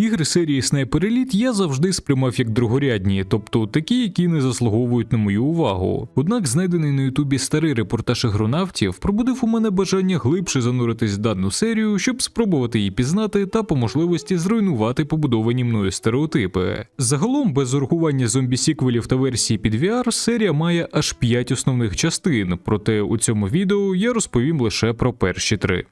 Ігри серії Sniper Elite я завжди сприймав як другорядні, тобто такі, які не заслуговують на мою увагу. Однак знайдений на Ютубі старий репортаж ігронавтів пробудив у мене бажання глибше зануритись в дану серію, щоб спробувати її пізнати та по можливості зруйнувати побудовані мною стереотипи. Загалом, без урахування зомбі-сіквелів та версії під VR, серія має аж 5 основних частин, проте у цьому відео я розповім лише про перші три.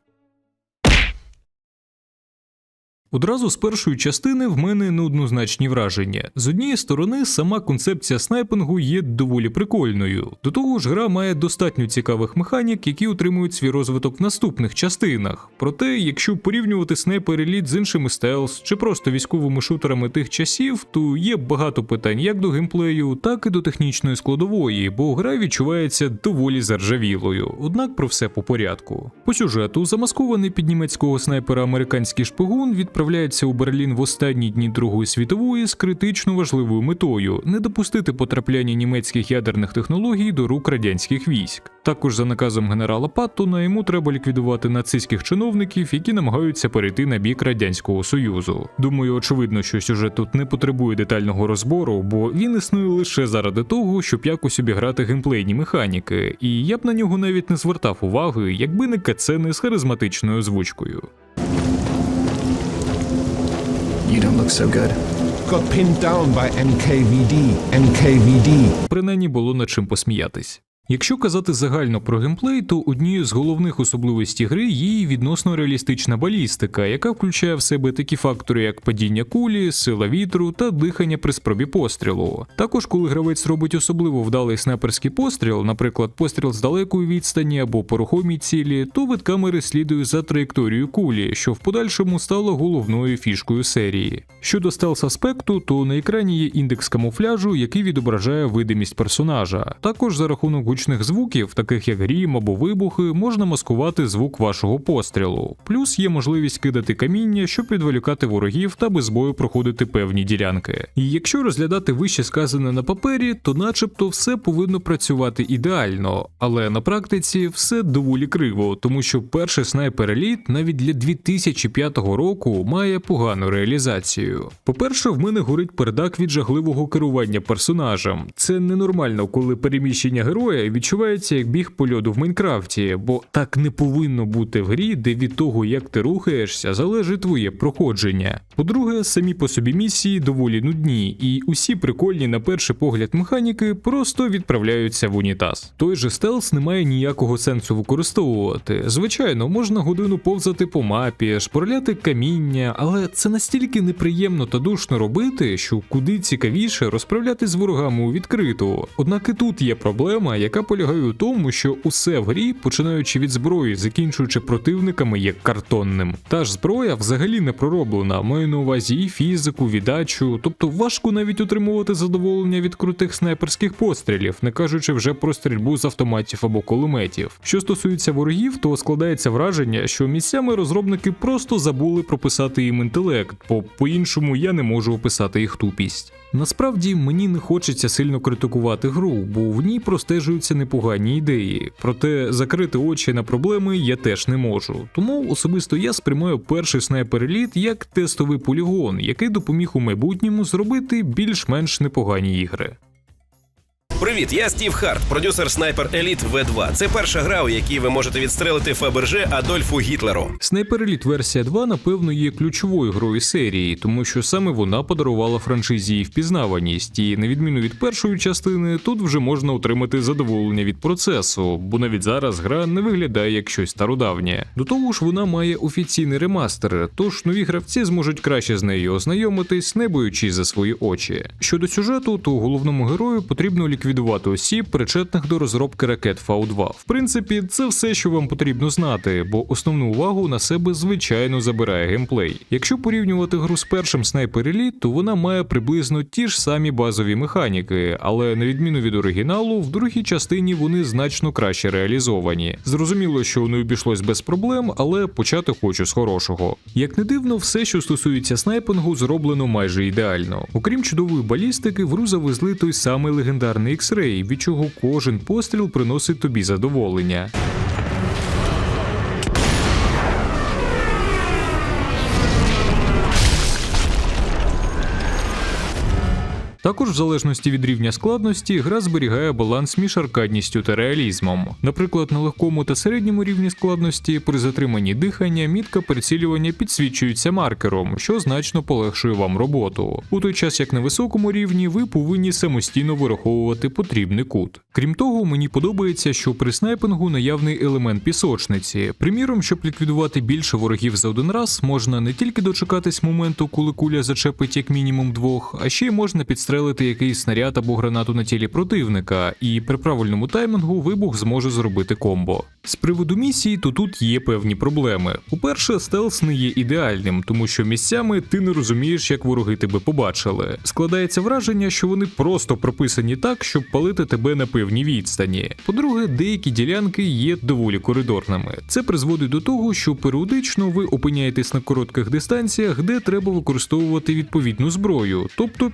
Одразу з першої частини в мене неоднозначні враження. З однієї сторони, сама концепція снайпингу є доволі прикольною. До того ж, гра має достатньо цікавих механік, які отримують свій розвиток в наступних частинах. Проте, якщо порівнювати снайпер Elite з іншими стелс чи просто військовими шутерами тих часів, то є багато питань як до геймплею, так і до технічної складової, бо гра відчувається доволі заржавілою. Однак про все по порядку. По сюжету, замаскований під німецького снайпера американський шпигун відправляється у Берлін в останні дні Другої світової з критично важливою метою не допустити потрапляння німецьких ядерних технологій до рук радянських військ. Також за наказом генерала Паттона йому треба ліквідувати нацистських чиновників, які намагаються перейти на бік радянського союзу. Думаю, очевидно, що сюжет тут не потребує детального розбору, бо він існує лише заради того, щоб якось обіграти геймплейні механіки, і я б на нього навіть не звертав уваги, якби не кацени з харизматичною озвучкою. You don't look so good. Got pinned down by NKVD. NKVD. принаймні було над чим посміятись. Якщо казати загально про геймплей, то однією з головних особливостей гри є її відносно реалістична балістика, яка включає в себе такі фактори, як падіння кулі, сила вітру та дихання при спробі пострілу. Також, коли гравець робить особливо вдалий снайперський постріл, наприклад, постріл з далекої відстані або по рухомій цілі, то вид камери слідує за траєкторією кулі, що в подальшому стало головною фішкою серії. Щодо стелс аспекту, то на екрані є індекс камуфляжу, який відображає видимість персонажа. Також за рахунок гучних звуків, таких як грім або вибухи, можна маскувати звук вашого пострілу. Плюс є можливість кидати каміння, щоб відволікати ворогів та без бою проходити певні ділянки. І якщо розглядати вище сказане на папері, то начебто все повинно працювати ідеально, але на практиці все доволі криво, тому що перший снайпер еліт навіть для 2005 року має погану реалізацію. По-перше, в мене горить передак від жахливого керування персонажем. Це ненормально, коли переміщення героя відчувається як біг по льоду в Майнкрафті, бо так не повинно бути в грі, де від того, як ти рухаєшся, залежить твоє проходження. По-друге, самі по собі місії доволі нудні, і усі прикольні на перший погляд механіки просто відправляються в унітаз. Той же стелс не має ніякого сенсу використовувати. Звичайно, можна годину повзати по мапі, шпорляти каміння, але це настільки неприємно та душно робити, що куди цікавіше розправляти з ворогами у відкриту. Однак і тут є проблема, яка полягає у тому, що усе в грі, починаючи від зброї, закінчуючи противниками, є картонним. Та ж зброя взагалі не пророблена, маю на увазі і фізику, віддачу, тобто важко навіть отримувати задоволення від крутих снайперських пострілів, не кажучи вже про стрільбу з автоматів або кулеметів. Що стосується ворогів, то складається враження, що місцями розробники просто забули прописати їм інтелект, бо по-іншому я не можу описати їх тупість. Насправді мені не хочеться сильно критикувати гру, бо в ній простежуються непогані ідеї. Проте закрити очі на проблеми я теж не можу. Тому особисто я сприймаю перший снайпер еліт як тестовий полігон, який допоміг у майбутньому зробити більш-менш непогані ігри. Привіт, я Стів Харт, продюсер Sniper Elite V2. Це перша гра, у якій ви можете відстрелити Фаберже Адольфу Гітлеру. Sniper Elite версія 2, напевно, є ключовою грою серії, тому що саме вона подарувала франшизі її впізнаваність, і на відміну від першої частини, тут вже можна отримати задоволення від процесу, бо навіть зараз гра не виглядає як щось стародавнє. До того ж, вона має офіційний ремастер, тож нові гравці зможуть краще з нею ознайомитись, не боючись за свої очі. Щодо сюжету, то головному герою потрібно ліквідувати осіб, причетних до розробки ракет Фау-2. В принципі, це все, що вам потрібно знати, бо основну увагу на себе звичайно забирає геймплей. Якщо порівнювати гру з першим Sniper Elite, то вона має приблизно ті ж самі базові механіки, але на відміну від оригіналу, в другій частині вони значно краще реалізовані. Зрозуміло, що не обійшлось без проблем, але почати хочу з хорошого. Як не дивно, все, що стосується снайпингу, зроблено майже ідеально. Окрім чудової балістики, в гру завезли той самий легендарний X-Ray, від чого кожен постріл приносить тобі задоволення. Також, в залежності від рівня складності, гра зберігає баланс між аркадністю та реалізмом. Наприклад, на легкому та середньому рівні складності при затриманні дихання мітка прицілювання підсвічується маркером, що значно полегшує вам роботу. У той час як на високому рівні ви повинні самостійно вираховувати потрібний кут. Крім того, мені подобається, що при снайпингу наявний елемент пісочниці. Приміром, щоб ліквідувати більше ворогів за один раз, можна не тільки дочекатись моменту, коли куля зачепить як мінімум двох, а ще й можна підстрелити якийсь снаряд або гранату на тілі противника, і при правильному таймінгу вибух зможе зробити комбо. З приводу місії, то тут є певні проблеми. По-перше, стелс не є ідеальним, тому що місцями ти не розумієш, як вороги тебе побачили. Складається враження, що вони просто прописані так, щоб палити тебе на певній відстані. По-друге, деякі ділянки є доволі коридорними. Це призводить до того, що періодично ви опиняєтесь на коротких дистанціях, де треба використовувати відповідну зброю, тобто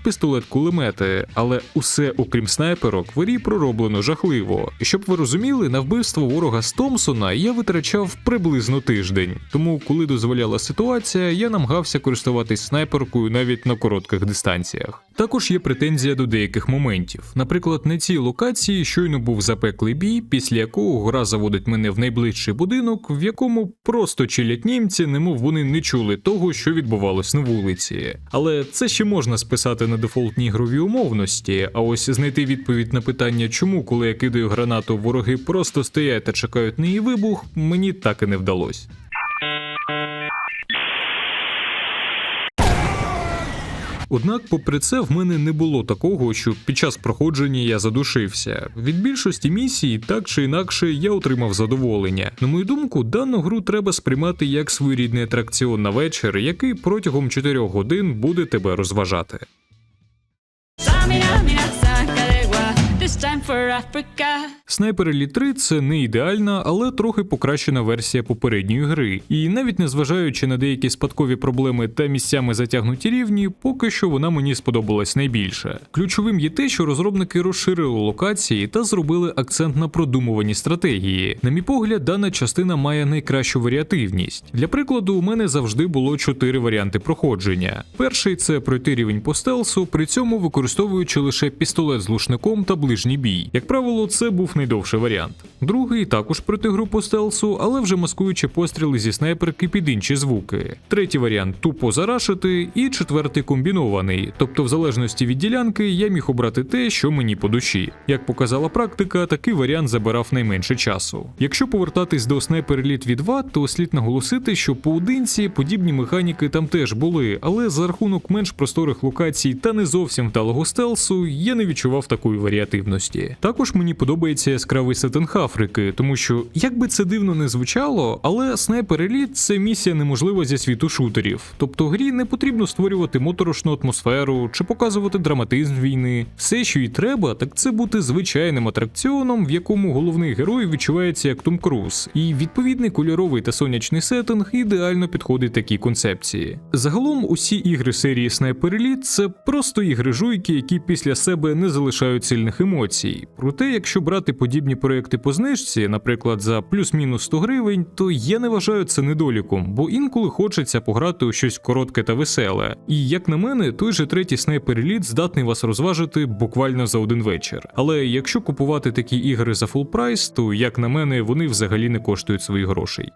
пістолет-кулемети. Але усе, окрім снайперок, в грі пророблено жахливо. Щоб ви розуміли, на вбивство ворога з Томсона я витрачав приблизно тиждень. Тому, коли дозволяла ситуація, я намагався користуватись снайперкою навіть на коротких дистанціях. Також є претензія до деяких моментів. Наприклад, на цій локації щойно був запеклий бій, після якого гра заводить мене в найближчий будинок, в якому просто чилять німці, немов вони не чули того, що відбувалось на вулиці. Але це ще можна списати на дефолтні ігрові умовності. А ось знайти відповідь на питання, чому, коли я кидаю гранату, вороги просто стоять та чекають на її вибух, мені так і не вдалося. Однак, попри це, в мене не було такого, що під час проходження я задушився. Від більшості місій, так чи інакше, я отримав задоволення. На мою думку, дану гру треба сприймати як своєрідний атракціон на вечір, який протягом 4 годин буде тебе розважати. For Africa. Sniper Elite 3 це не ідеальна, але трохи покращена версія попередньої гри. І навіть незважаючи на деякі спадкові проблеми та місцями затягнуті рівні, поки що вона мені сподобалась найбільше. Ключовим є те, що розробники розширили локації та зробили акцент на продумувані стратегії. На мій погляд, дана частина має найкращу варіативність. Для прикладу, у мене завжди було чотири варіанти проходження. Перший це пройти рівень по стелсу, при цьому використовуючи лише пістолет з глушником та ближній бій. Як правило, це був найдовший варіант. Другий також пройти гру по стелсу, але вже маскуючи постріли зі снайперки під інші звуки. Третій варіант тупо зарашити, і четвертий комбінований. Тобто, в залежності від ділянки, я міг обрати те, що мені по душі. Як показала практика, такий варіант забирав найменше часу. Якщо повертатись до Elite від 2, то слід наголосити, що поодинці подібні механіки там теж були, але за рахунок менш просторих локацій та не зовсім вдалого стелсу, я не відчував такої варіативності. Також мені подобається яскравий сеттинг Африки, тому що, як би це дивно не звучало, але Elite – це місія неможлива зі світу шутерів. Тобто грі не потрібно створювати моторошну атмосферу чи показувати драматизм війни. Все, що їй треба, так це бути звичайним атракціоном, в якому головний герой відчувається як Том Круз, і відповідний кольоровий та сонячний сеттинг ідеально підходить такій концепції. Загалом, усі ігри серії Sniper Elite – це просто ігри жуйки, які після себе не залишають сильних емоцій. Проте, якщо брати подібні проекти по знижці, наприклад, за плюс-мінус 100 гривень, то я не вважаю це недоліком, бо інколи хочеться пограти у щось коротке та веселе. І як на мене, той же третій Sniper Elite здатний вас розважити буквально за один вечір. Але якщо купувати такі ігри за фул прайс, то як на мене, вони взагалі не коштують своїх грошей.